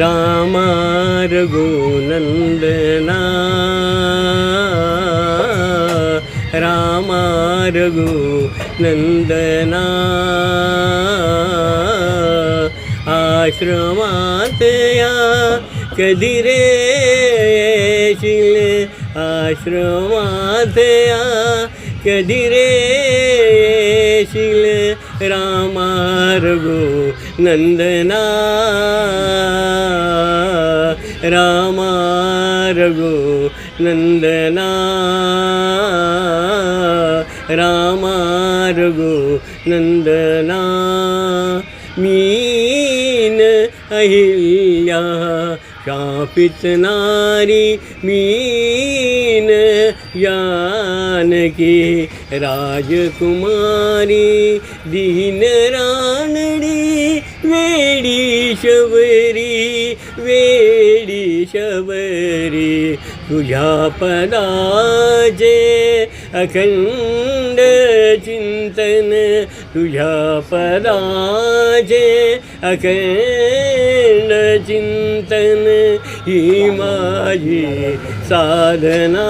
ராமா ரகுநந்தனா ராமா ரகு நந்தனா ஆசிரமாத்தையா கதிரேஷில் ஆசிரமாத்தையா கதிரே ശില രാമാരഘു നന്ദന. രാമാരഘു നന്ദന. രാമാരഘു നന്ദന. മീൻ അഹിൽ शापित नारी मीन जानकी राजकुमारी दीन रानडी वेडी शबरी वेडी शबरी तुझ्या पदाचे अखंड चिंतन तुझ्या पदाचे अखंड चिंतन ही माझी साधना.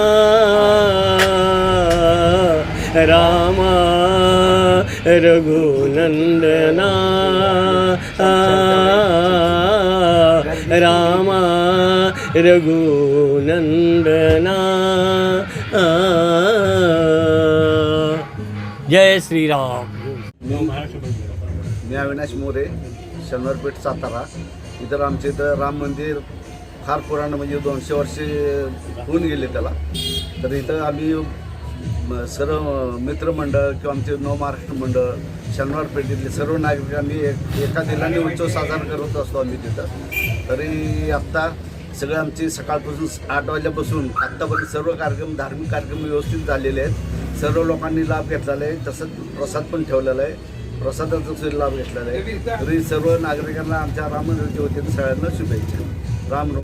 रामा रघुनंदना. रामा रघुनंदना. जय श्रीराम. मी अविनाश मोरे शनिवारपेठ सातारा. इतर आमच्या इथं राम मंदिर फार पुराण म्हणजे दोनशे वर्षे होऊन गेले त्याला. तर इथं आम्ही म, सर्व मित्रमंडळ किंवा आमचे नव महाराष्ट्र मंडळ शनिवार पेठेतले सर्व नागरिक आम्ही एक एका दिलाने उत्सव साजरा करत असतो आम्ही तिथं. तरी आत्ता सगळे आमचे सकाळपासून आठ वाजल्यापासून आत्तापर्यंत सर्व कार्यक्रम धार्मिक कार्यक्रम व्यवस्थित झालेले आहेत. सर्व लोकांनी लाभ घेतलेला आहे. तसंच प्रसाद पण ठेवलेला आहे. प्रसादाचा सुद्धा लाभ घेतलेला आहे. तरी सर्व नागरिकांना आमच्या राम मंदिराच्या वतीने सगळ्यांना शुभेच्छा. राम